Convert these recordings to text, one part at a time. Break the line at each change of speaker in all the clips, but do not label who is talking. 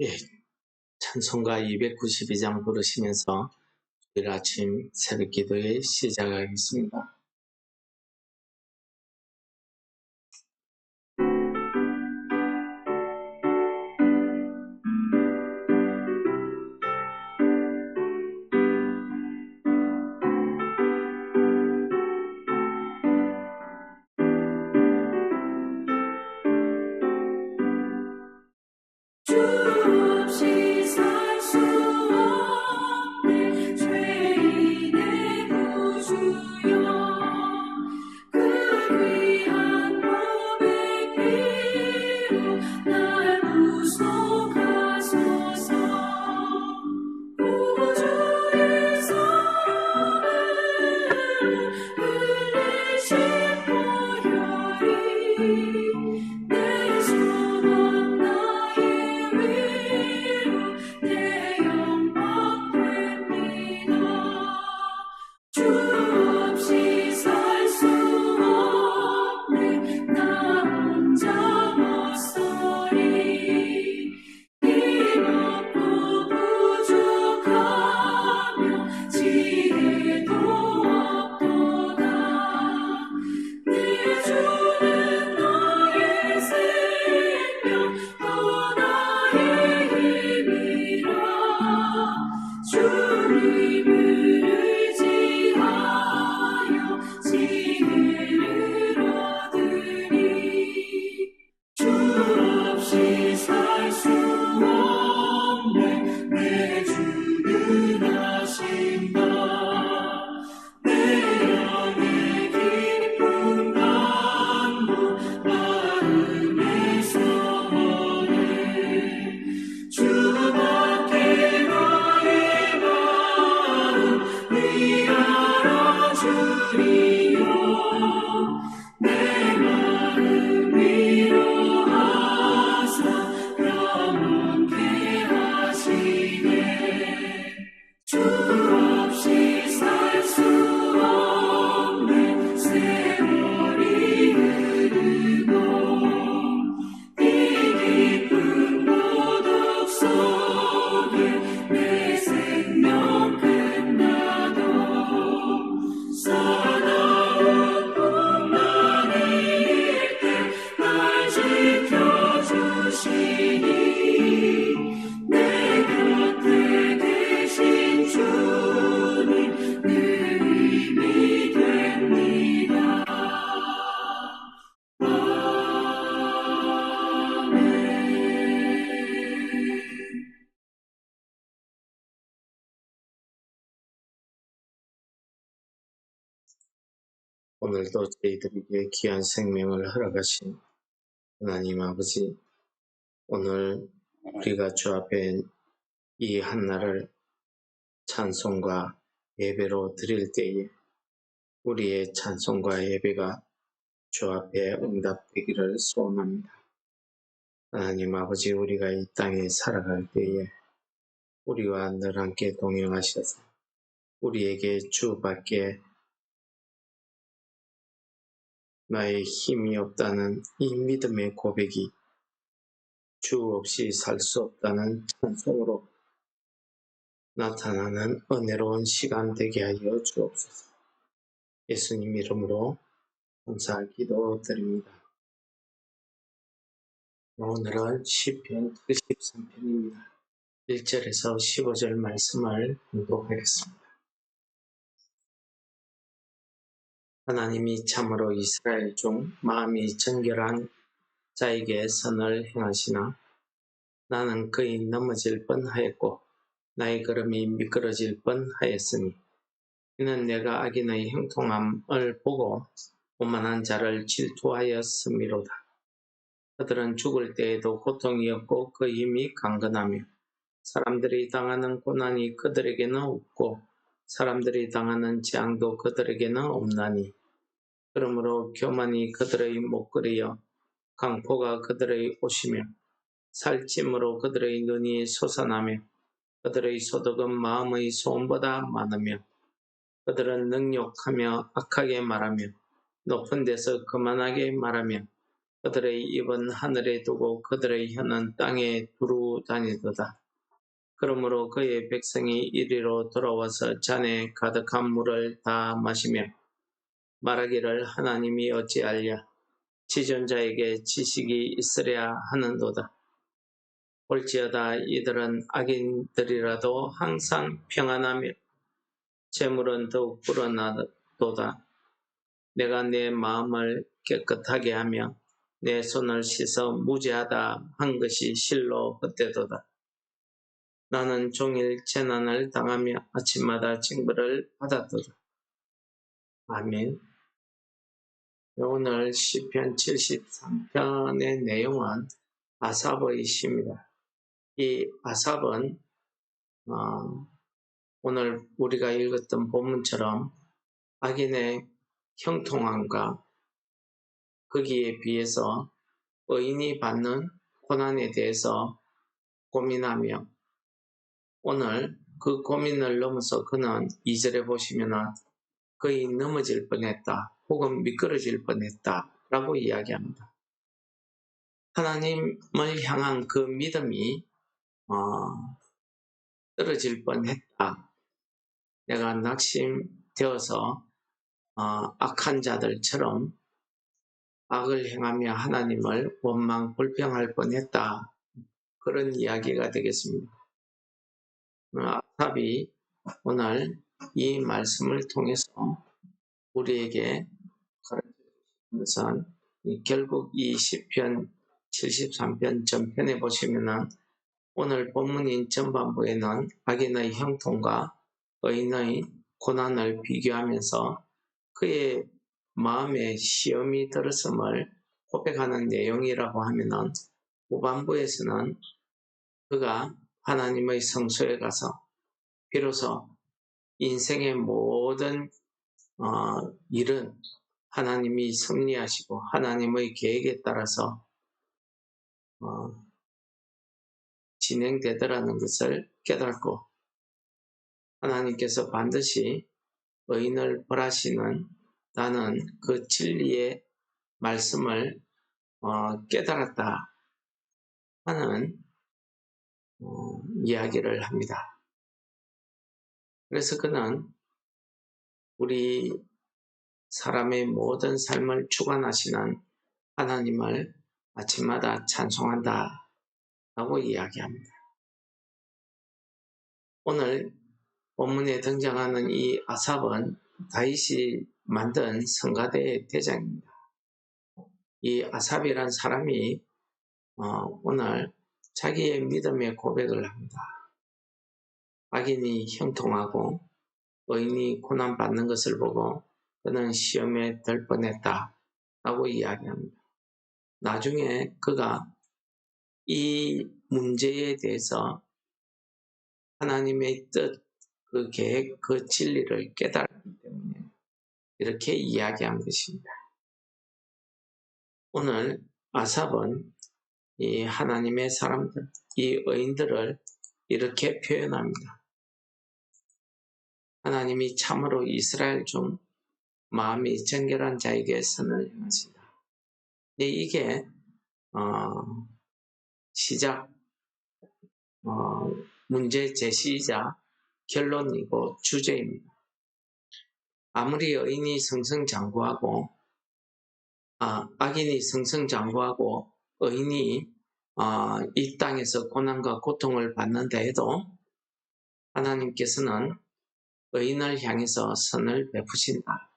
예, 찬송가 292장 부르시면서 주일 아침 새벽 기도에 시작하겠습니다.
주리요
오늘도 저희들에게 귀한 생명을 허락하신 하나님 아버지, 오늘 우리가 주 앞에 이 한날을 찬송과 예배로 드릴 때에 우리의 찬송과 예배가 주 앞에 응답되기를 소원합니다. 하나님 아버지, 우리가 이 땅에 살아갈 때에 우리와 늘 함께 동행하셔서 우리에게 주밖에 나의 힘이 없다는 이 믿음의 고백이 주 없이 살 수 없다는 찬송으로 나타나는 은혜로운 시간 되게 하여 주옵소서. 예수님 이름으로 감사 기도드립니다. 오늘은 시편 73편입니다. 1절에서 15절 말씀을 공독하겠습니다. 하나님이 참으로 이스라엘 중 마음이 정결한 자에게 선을 행하시나 나는 그의 넘어질 뻔하였고 나의 걸음이 미끄러질 뻔하였으니 이는 내가 악인의 형통함을 보고 오만한 자를 질투하였음이로다. 그들은 죽을 때에도 고통이 없고 그 힘이 강건하며 사람들이 당하는 고난이 그들에게는 없고 사람들이 당하는 재앙도 그들에게는 없나니 그러므로 교만이 그들의 목걸이여 강포가 그들의 옷이며 살찜으로 그들의 눈이 솟아나며 그들의 소득은 마음의 소음보다 많으며 그들은 능욕하며 악하게 말하며 높은 데서 그만하게 말하며 그들의 입은 하늘에 두고 그들의 혀는 땅에 두루 다니도다. 그러므로 그의 백성이 이리로 돌아와서 잔에 가득한 물을 다 마시며 말하기를 하나님이 어찌하랴 지존자에게 지식이 있으랴 하는도다. 볼지어다 이들은 악인들이라도 항상 평안하며 재물은 더욱 불어나도다. 내가 내 마음을 깨끗하게 하며 내 손을 씻어 무죄하다 한 것이 실로 헛되도다. 나는 종일 재난을 당하며 아침마다 징벌을 받았도다. 아멘. 오늘 시편 73편의 내용은 아삽의 시입니다. 이 아삽은 어, 오늘 우리가 읽었던 본문처럼 악인의 형통함과 거기에 비해서 의인이 받는 고난에 대해서 고민하며 오늘 그 고민을 넘어서 그는 2절에 보시면은 거의 넘어질 뻔했다 혹은 미끄러질 뻔했다 라고 이야기합니다. 하나님을 향한 그 믿음이 어, 떨어질 뻔했다. 내가 낙심되어서 어, 악한 자들처럼 악을 행하며 하나님을 원망 불평할 뻔했다. 그런 이야기가 되겠습니다. 아삽이 오늘 이 말씀을 통해서 우리에게 가르쳐 주신 것은 결국 이 시편 73편 전편에 보시면은 오늘 본문인 전반부에는 악인의 형통과 의인의 고난을 비교하면서 그의 마음에 시험이 들었음을 고백하는 내용이라고 하면은 후반부에서는 그가 하나님의 성소에 가서 비로소 인생의 모든 어, 일은 하나님이 섭리하시고 하나님의 계획에 따라서 어, 진행되더라는 것을 깨닫고 하나님께서 반드시 의인을 벌하시는 나는 그 진리의 말씀을 어, 깨달았다 하는 어, 이야기를 합니다. 그래서 그는 우리 사람의 모든 삶을 주관하시는 하나님을 아침마다 찬송한다 라고 이야기합니다. 오늘 본문에 등장하는 이 아삽은 다윗이 만든 성가대의 대장입니다. 이 아삽이란 사람이 어, 오늘 자기의 믿음의 고백을 합니다. 악인이 형통하고 의인이 고난받는 것을 보고 그는 시험에 들 뻔했다 라고 이야기합니다. 나중에 그가 이 문제에 대해서 하나님의 뜻, 그 계획, 그 진리를 깨달았기 때문에 이렇게 이야기한 것입니다. 오늘 아삽은 이 하나님의 사람들, 이 의인들을 이렇게 표현합니다. 하나님이 참으로 이스라엘 중 마음이 정결한 자에게 선을 행하신다. 이게 어, 시작 어, 문제 제시이자 결론이고 주제입니다. 아무리 여인이 승승장구하고 아, 악인이 승승장구하고 의인이 아, 이 땅에서 고난과 고통을 받는다 해도 하나님께서는 의인을 향해서 선을 베푸신다.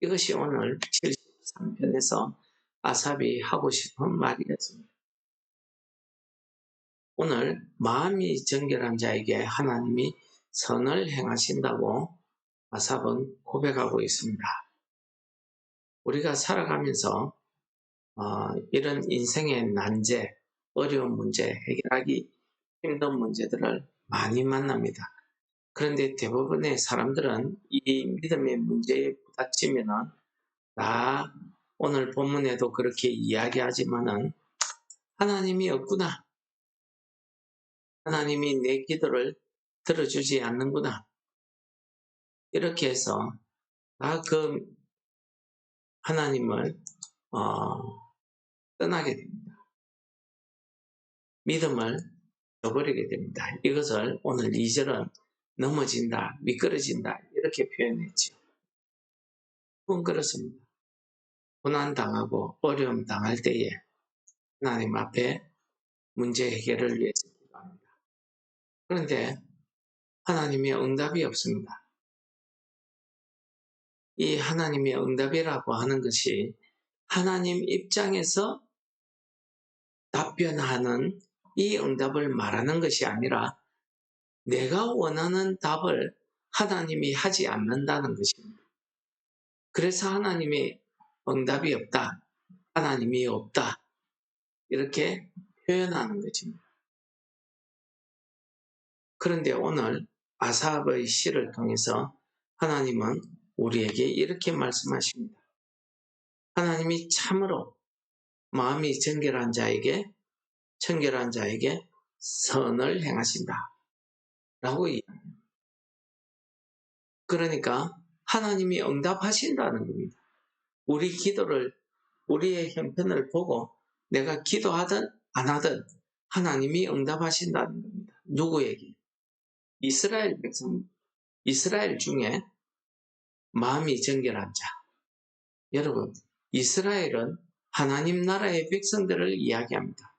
이것이 오늘 73편에서 아삽이 하고 싶은 말이었습니다. 오늘 마음이 정결한 자에게 하나님이 선을 행하신다고 아삽은 고백하고 있습니다. 우리가 살아가면서 어, 이런 인생의 난제, 어려운 문제, 해결하기 힘든 문제들을 많이 만납니다. 그런데 대부분의 사람들은 이 믿음의 문제에 부닥치면은 나 오늘 본문에도 그렇게 이야기하지만은 하나님이 없구나. 하나님이 내 기도를 들어주지 않는구나. 이렇게 해서 다그 하나님을 어, 떠나게 됩니다. 믿음을 저버리게 됩니다. 이것을 오늘 2절은 넘어진다, 미끄러진다 이렇게 표현했죠. 그건 그렇습니다. 고난 당하고 어려움 당할 때에 하나님 앞에 문제 해결을 위해서 기도합니다. 그런데 하나님의 응답이 없습니다. 이 하나님의 응답이라고 하는 것이 하나님 입장에서 답변하는 이 응답을 말하는 것이 아니라 내가 원하는 답을 하나님이 하지 않는다는 것입니다. 그래서 하나님의 응답이 없다. 하나님이 없다. 이렇게 표현하는 것입니다. 그런데 오늘 아사압의 시를 통해서 하나님은 우리에게 이렇게 말씀하십니다. 하나님이 참으로 마음이 정결한 자에게 청결한 자에게 선을 행하신다. 라고 이야기합니다. 그러니까 하나님이 응답하신다는 겁니다. 우리 기도를 우리의 형편을 보고 내가 기도하든 안 하든 하나님이 응답하신다는 겁니다. 누구에게? 이스라엘 백성, 이스라엘 중에 마음이 정결한 자. 여러분, 이스라엘은 하나님 나라의 백성들을 이야기합니다.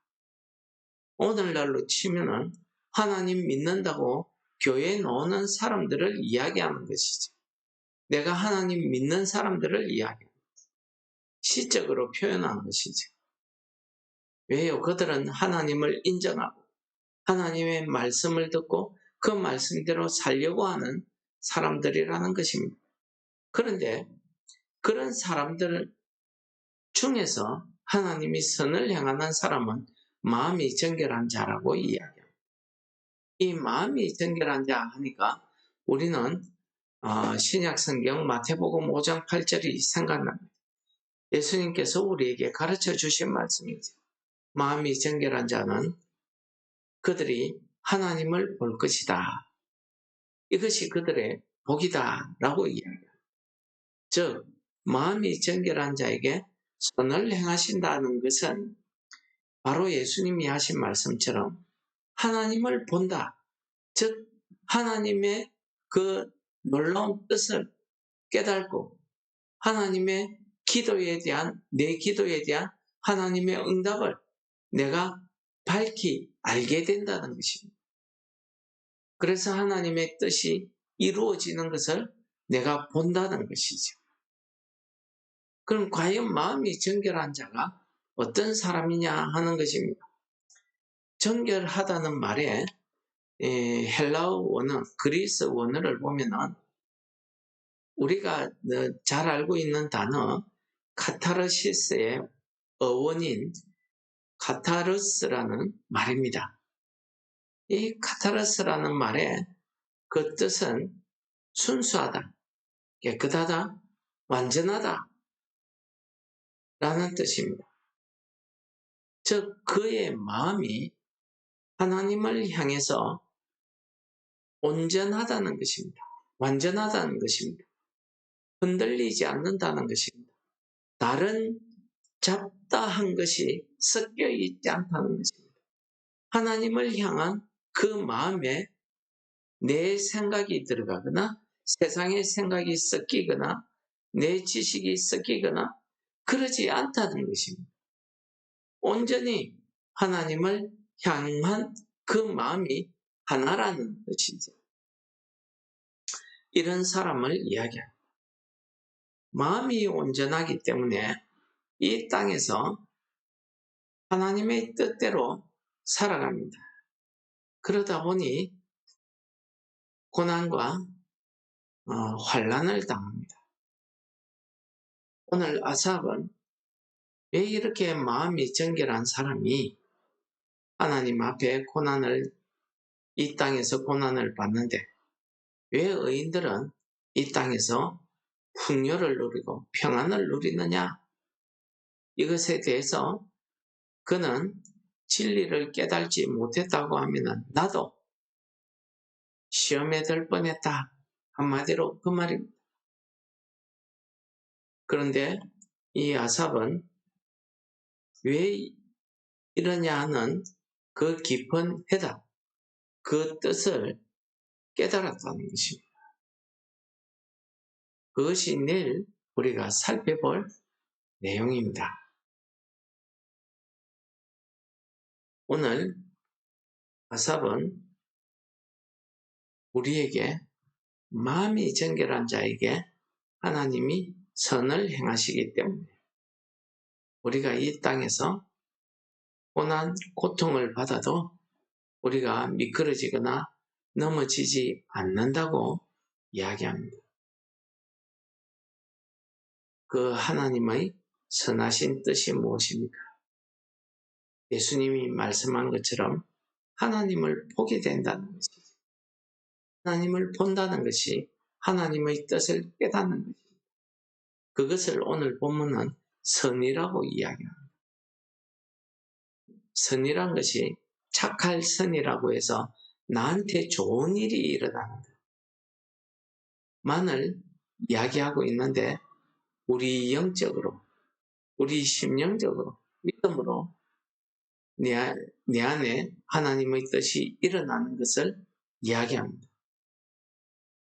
오늘날로 치면은 하나님 믿는다고 교회에 나오는 사람들을 이야기하는 것이죠. 내가 하나님 믿는 사람들을 이야기합니다. 시적으로 표현한 것이죠. 왜요? 그들은 하나님을 인정하고 하나님의 말씀을 듣고 그 말씀대로 살려고 하는 사람들이라는 것입니다. 그런데 그런 사람들 중에서 하나님이 선을 향하는 사람은 마음이 정결한 자라고 이야기합니다. 이 마음이 정결한 자 하니까 우리는 어, 신약 성경 마태복음 5장 8절이 생각납니다. 예수님께서 우리에게 가르쳐 주신 말씀이죠. 마음이 정결한 자는 그들이 하나님을 볼 것이다. 이것이 그들의 복이다. 라고 이야기합니다. 즉, 마음이 정결한 자에게 선을 행하신다는 것은 바로 예수님이 하신 말씀처럼 하나님을 본다. 즉, 하나님의 그 놀라운 뜻을 깨닫고 하나님의 기도에 대한, 내 기도에 대한 하나님의 응답을 내가 밝히 알게 된다는 것입니다. 그래서 하나님의 뜻이 이루어지는 것을 내가 본다는 것이죠. 그럼 과연 마음이 정결한 자가 어떤 사람이냐 하는 것입니다. 정결하다는 말에 헬라어 원어, 그리스 원어를 보면은 우리가 잘 알고 있는 단어 카타르시스의 어원인 카타르스라는 말입니다. 이 카타르스라는 말의 그 뜻은 순수하다, 깨끗하다, 완전하다 라는 뜻입니다. 즉, 그의 마음이 하나님을 향해서 온전하다는 것입니다. 완전하다는 것입니다. 흔들리지 않는다는 것입니다. 다른 잡다한 것이 섞여 있지 않다는 것입니다. 하나님을 향한 그 마음에 내 생각이 들어가거나 세상의 생각이 섞이거나 내 지식이 섞이거나 그러지 않다는 것입니다. 온전히 하나님을 향한 그 마음이 하나라는 것이죠. 이런 사람을 이야기합니다. 마음이 온전하기 때문에 이 땅에서 하나님의 뜻대로 살아갑니다. 그러다 보니 고난과 어, 환란을 당합니다. 오늘 아삽은 왜 이렇게 마음이 정결한 사람이 하나님 앞에 고난을 이 땅에서 고난을 받는데 왜 의인들은 이 땅에서 풍요를 누리고 평안을 누리느냐? 이것에 대해서 그는 진리를 깨달지 못했다고 하면 나도 시험에 들 뻔했다. 한마디로 그 말입니다. 그런데 이 아삽은 왜 이러냐 하는 그 깊은 해답, 그 뜻을 깨달았다는 것입니다. 그것이 내일 우리가 살펴볼 내용입니다. 오늘 아삽은 우리에게 마음이 정결한 자에게 하나님이 선을 행하시기 때문에 우리가 이 땅에서 고난, 고통을 받아도 우리가 미끄러지거나 넘어지지 않는다고 이야기합니다. 그 하나님의 선하신 뜻이 무엇입니까? 예수님이 말씀한 것처럼 하나님을 보게 된다는 것이죠. 하나님을 본다는 것이 하나님의 뜻을 깨닫는 것입니다. 그것을 오늘 본문은 선이라고 이야기합니다. 선이란 것이 착할 선이라고 해서 나한테 좋은 일이 일어나는 것. 만을 이야기하고 있는데 우리 영적으로, 우리 심령적으로, 믿음으로 내, 내 안에 하나님의 뜻이 일어나는 것을 이야기합니다.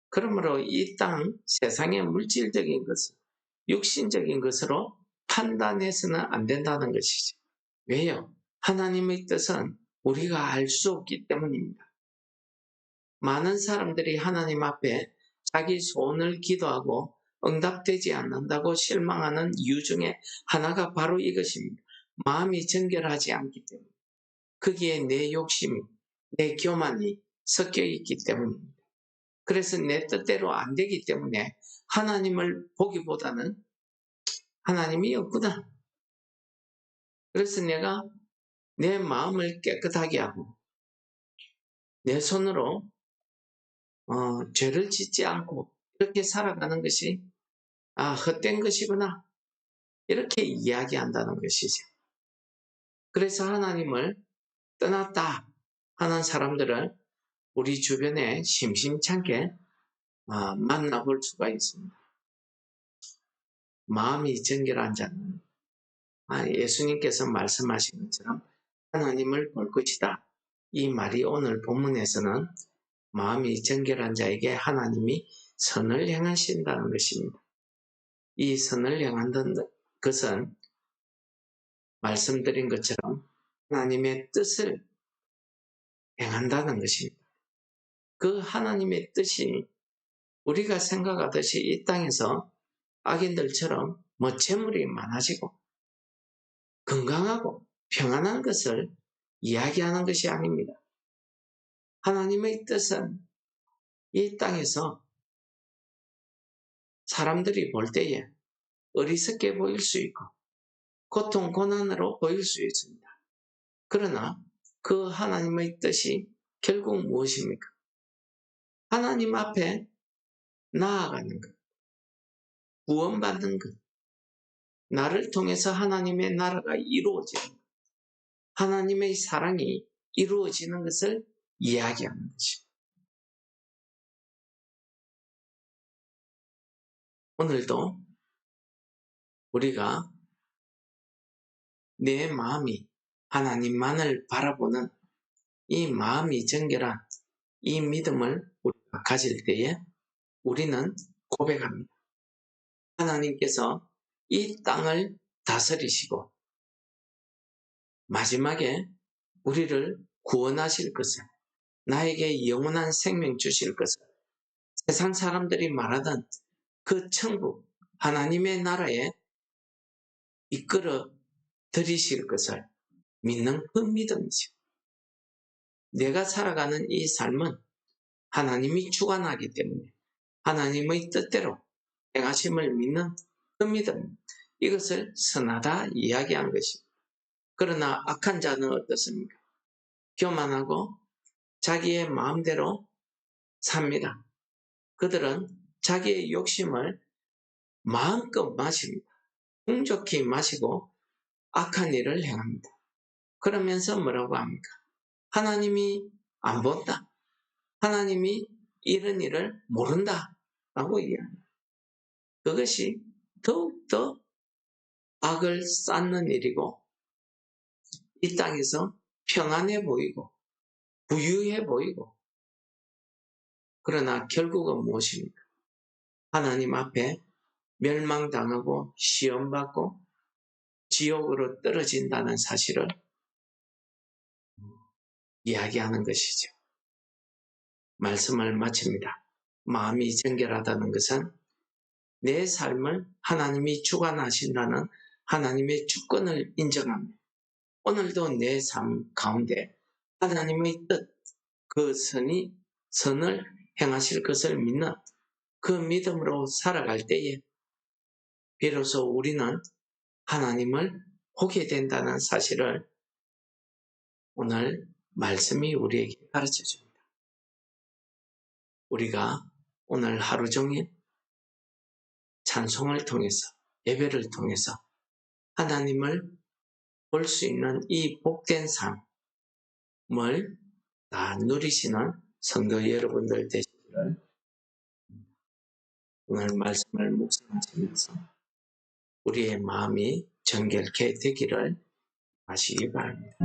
그러므로 이 땅 세상의 물질적인 것을 육신적인 것으로 판단해서는 안 된다는 것이죠. 왜요? 하나님의 뜻은 우리가 알 수 없기 때문입니다. 많은 사람들이 하나님 앞에 자기 소원을 기도하고 응답되지 않는다고 실망하는 이유 중에 하나가 바로 이것입니다. 마음이 정결하지 않기 때문에. 거기에 내 욕심이, 내 교만이 섞여 있기 때문입니다. 그래서 내 뜻대로 안 되기 때문에 하나님을 보기보다는 하나님이 없구나. 그래서 내가 내 마음을 깨끗하게 하고 내 손으로 어, 죄를 짓지 않고 이렇게 살아가는 것이 아 헛된 것이구나 이렇게 이야기한다는 것이죠. 그래서 하나님을 떠났다 하는 사람들을 우리 주변에 심심찮게 어, 만나볼 수가 있습니다. 마음이 정결한 자는 아, 예수님께서 말씀하신 것처럼 하나님을 볼 것이다. 이 말이 오늘 본문에서는 마음이 정결한 자에게 하나님이 선을 행하신다는 것입니다. 이 선을 행한다는 것은 말씀드린 것처럼 하나님의 뜻을 행한다는 것입니다. 그 하나님의 뜻이 우리가 생각하듯이 이 땅에서 악인들처럼 뭐 재물이 많아지고 건강하고 평안한 것을 이야기하는 것이 아닙니다. 하나님의 뜻은 이 땅에서 사람들이 볼 때에 어리석게 보일 수 있고 고통, 고난으로 보일 수 있습니다. 그러나 그 하나님의 뜻이 결국 무엇입니까? 하나님 앞에 나아가는 것, 구원받는 것, 나를 통해서 하나님의 나라가 이루어지는 것, 하나님의 사랑이 이루어지는 것을 이야기하는 것입니다. 오늘도 우리가 내 마음이 하나님만을 바라보는 이 마음이 정결한 이 믿음을 우리가 가질 때에 우리는 고백합니다. 하나님께서 이 땅을 다스리시고 마지막에 우리를 구원하실 것을 나에게 영원한 생명 주실 것을 세상 사람들이 말하던 그 천국 하나님의 나라에 이끌어 들이실 것을 믿는 그 믿음이죠. 내가 살아가는 이 삶은 하나님이 주관하기 때문에 하나님의 뜻대로 행하심을 믿는 그 믿음, 이것을 선하다 이야기한 것입니다. 그러나 악한 자는 어떻습니까? 교만하고 자기의 마음대로 삽니다. 그들은 자기의 욕심을 마음껏 마십니다. 풍족히 마시고 악한 일을 행합니다. 그러면서 뭐라고 합니까? 하나님이 안 본다. 하나님이 이런 일을 모른다. 라고 이야기합니다. 그것이 더욱더 악을 쌓는 일이고 이 땅에서 평안해 보이고 부유해 보이고 그러나 결국은 무엇입니까? 하나님 앞에 멸망당하고 시험받고 지옥으로 떨어진다는 사실을 이야기하는 것이죠. 말씀을 마칩니다. 마음이 정결하다는 것은 내 삶을 하나님이 주관하신다는 하나님의 주권을 인정합니다. 오늘도 내 삶 가운데 하나님의 뜻, 그 선이, 선을 행하실 것을 믿는 그 믿음으로 살아갈 때에 비로소 우리는 하나님을 보게 된다는 사실을 오늘 말씀이 우리에게 가르쳐 줍니다. 우리가 오늘 하루 종일 찬송을 통해서 예배를 통해서 하나님을 볼 수 있는 이 복된 삶을 다 누리시는 성도 여러분들 되시기를 오늘 말씀을 묵상하시면서 우리의 마음이 정결케 되기를 하시기 바랍니다.